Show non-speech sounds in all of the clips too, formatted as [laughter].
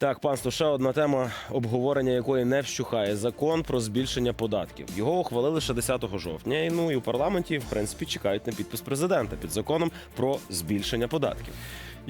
Так, панство, ще одна тема, обговорення якої не вщухає закон про збільшення податків. Його ухвалили ще 10 жовтня. І ну і у парламенті, в принципі, чекають на підпис президента під законом про збільшення податків.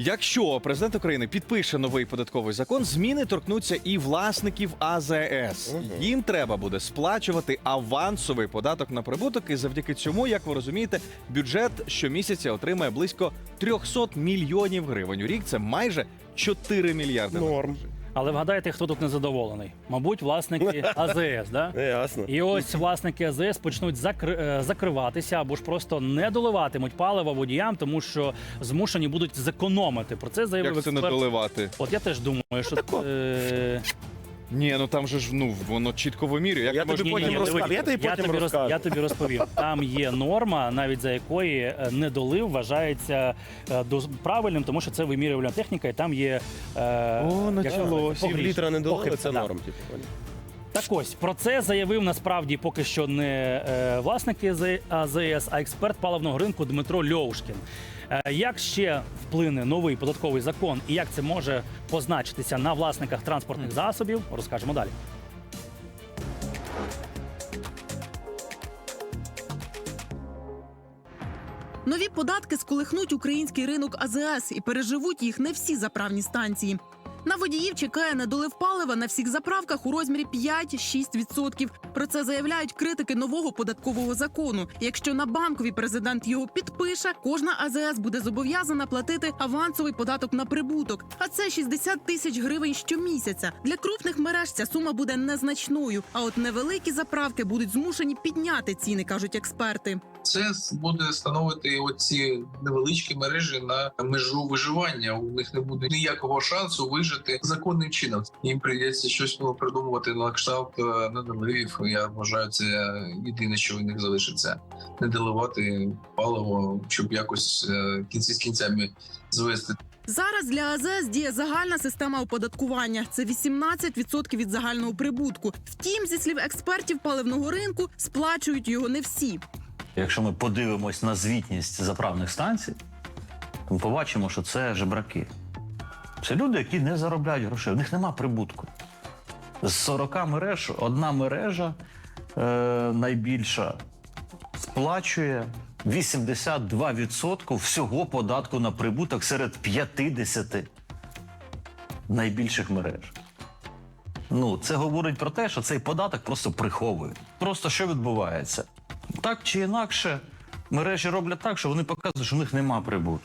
Якщо президент України підпише новий податковий закон, зміни торкнуться і власників АЗС. Їм треба буде сплачувати авансовий податок на прибуток, і завдяки цьому, як ви розумієте, бюджет щомісяця отримає близько 300 мільйонів гривень. У рік це майже 4 мільярди. Норм. Але вгадайте, хто тут незадоволений? Мабуть, власники [laughs] АЗС, да? Ясно. І ось власники АЗС почнуть закри- е, закриватися або ж просто не доливатимуть паливо водіям, тому що змушені будуть зекономити. Про це заявив Як це не експерт. доливати? От я теж думаю, що е, Ні, ну там же ж ну воно чітко вимірює. Як Я тобі потім ні, розкажу. дивись, Я тобі потім роз- розкажу. я тобі розповім. Там є норма, навіть за якої е, недолив вважається е, правильним, тому що це вимірювальна техніка, і там є е, О, як Пів погріш- літра не долили, похибка, це да. норм. Типу. поняв? Так ось про це заявив насправді поки що не е, власники З- АЗС, а експерт паливного ринку Дмитро Льовушкін. Е, як ще вплине новий податковий закон і як це може позначитися на власниках транспортних засобів, розкажемо далі. Нові податки сколихнуть український ринок АЗС і переживуть їх не всі заправні станції. На водіїв чекає недолив палива на всіх заправках у розмірі 5-6%. Про це заявляють критики нового податкового закону. Якщо на банковій президент його підпише, кожна АЗС буде зобов'язана платити авансовий податок на прибуток. А це 60 тисяч гривень щомісяця. Для крупних мереж ця сума буде незначною. А от невеликі заправки будуть змушені підняти ціни, кажуть експерти. Це буде становити оці невеличкі мережі на межу виживання. У них не буде ніякого шансу вижити законним чином. Їм прийдеться щось ну, придумувати на кшталт е, недоливів. Я вважаю, це єдине, що у них залишиться не доливати паливо, щоб якось е, кінці з кінцями звести. Зараз для АЗС діє загальна система оподаткування. Це 18% від загального прибутку. Втім, зі слів експертів паливного ринку, сплачують його не всі. Якщо ми подивимось на звітність заправних станцій, то ми побачимо, що це жебраки. Це люди, які не заробляють грошей, у них нема прибутку. З 40 мереж одна мережа е, найбільша сплачує 82% всього податку на прибуток серед 50 найбільших мереж. Ну, це говорить про те, що цей податок просто приховують. Просто що відбувається? Так чи інакше, мережі роблять так, що вони показують, що в них нема прибутку.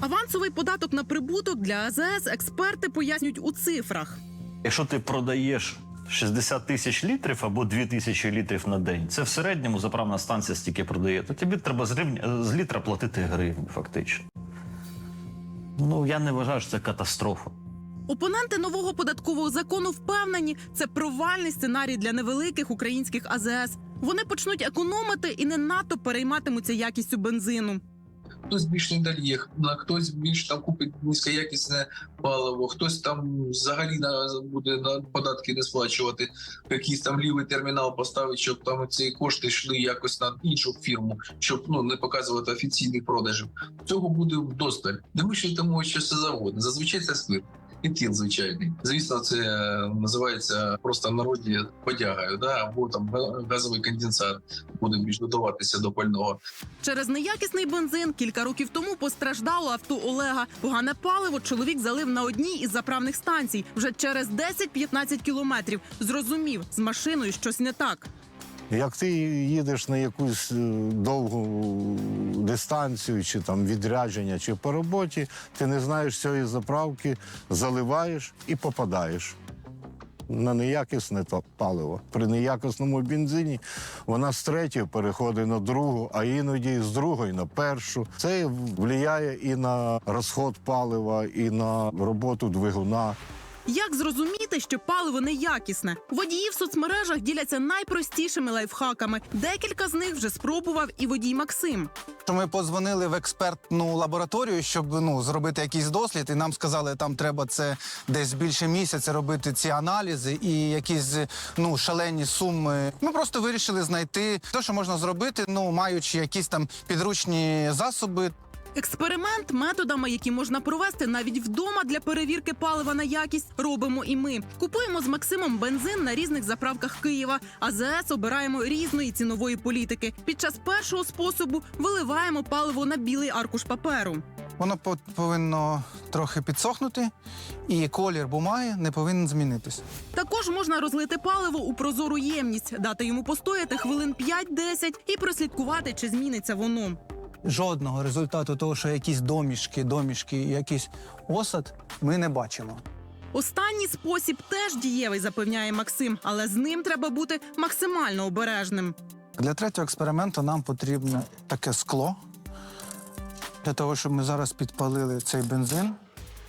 Авансовий податок на прибуток для АЗС експерти пояснюють у цифрах. Якщо ти продаєш 60 тисяч літрів або 2 тисячі літрів на день, це в середньому заправна станція стільки продає, то тобі треба з, рівня, з літра платити гривню, фактично. Ну, я не вважаю, що це катастрофа. Опоненти нового податкового закону впевнені, це провальний сценарій для невеликих українських АЗС. Вони почнуть економити і не надто перейматимуться якістю бензину. Хтось більш не далі, хтось більш там купить низькоякісне паливо, хтось там взагалі на буде на податки не сплачувати. Якийсь там лівий термінал поставить, щоб там ці кошти йшли якось на іншу фірму, щоб ну не показувати офіційних продажів. Цього буде вдосталь. Вимишлюємо що все завгодно. Зазвичай це спирт. Етил звичайний. Звісно, це е, називається просто в народі да? або там газовий конденсат буде більш додаватися до пального. Через неякісний бензин кілька років тому постраждало авто Олега. Погане паливо чоловік залив на одній із заправних станцій. Вже через 10-15 кілометрів зрозумів, з машиною щось не так. Як ти їдеш на якусь е, довгу дистанцію, чи там відрядження, чи по роботі, ти не знаєш цієї заправки, заливаєш і попадаєш на неякісне паливо. При неякісному бензині вона з третьої переходить на другу, а іноді з другої на першу. Це впливає і на розход палива, і на роботу двигуна. Як зрозуміти, що паливо неякісне? Водії в соцмережах діляться найпростішими лайфхаками. Декілька з них вже спробував і водій Максим. То ми подзвонили в експертну лабораторію, щоб ну зробити якийсь дослід, і нам сказали, там треба це десь більше місяця робити ці аналізи і якісь ну шалені суми. Ми просто вирішили знайти те, що можна зробити, ну маючи якісь там підручні засоби. Експеримент методами, які можна провести навіть вдома для перевірки палива на якість, робимо і ми. Купуємо з Максимом бензин на різних заправках Києва. АЗС обираємо різної цінової політики. Під час першого способу виливаємо паливо на білий аркуш паперу. Воно повинно трохи підсохнути, і колір бумаги не повинен змінитись. Також можна розлити паливо у прозору ємність, дати йому постояти хвилин 5-10 і прослідкувати, чи зміниться воно. Жодного результату того, що якісь домішки, домішки, якийсь осад, ми не бачимо. Останній спосіб теж дієвий, запевняє Максим, але з ним треба бути максимально обережним. Для третього експерименту нам потрібно таке скло. Для того, щоб ми зараз підпалили цей бензин.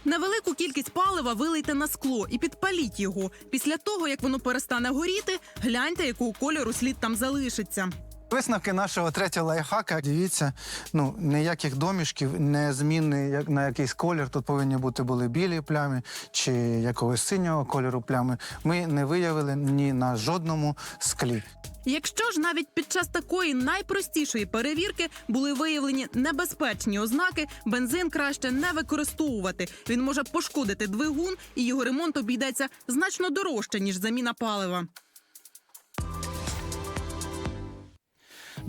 Невелику кількість палива вилийте на скло і підпаліть його. Після того, як воно перестане горіти, гляньте, якого кольору слід там залишиться. Висновки нашого третього лайфхака. Дивіться, ну ніяких домішків, не зміни як на якийсь колір. Тут повинні бути були білі плями чи якогось синього кольору плями. Ми не виявили ні на жодному склі. Якщо ж навіть під час такої найпростішої перевірки були виявлені небезпечні ознаки, бензин краще не використовувати. Він може пошкодити двигун, і його ремонт обійдеться значно дорожче ніж заміна палива.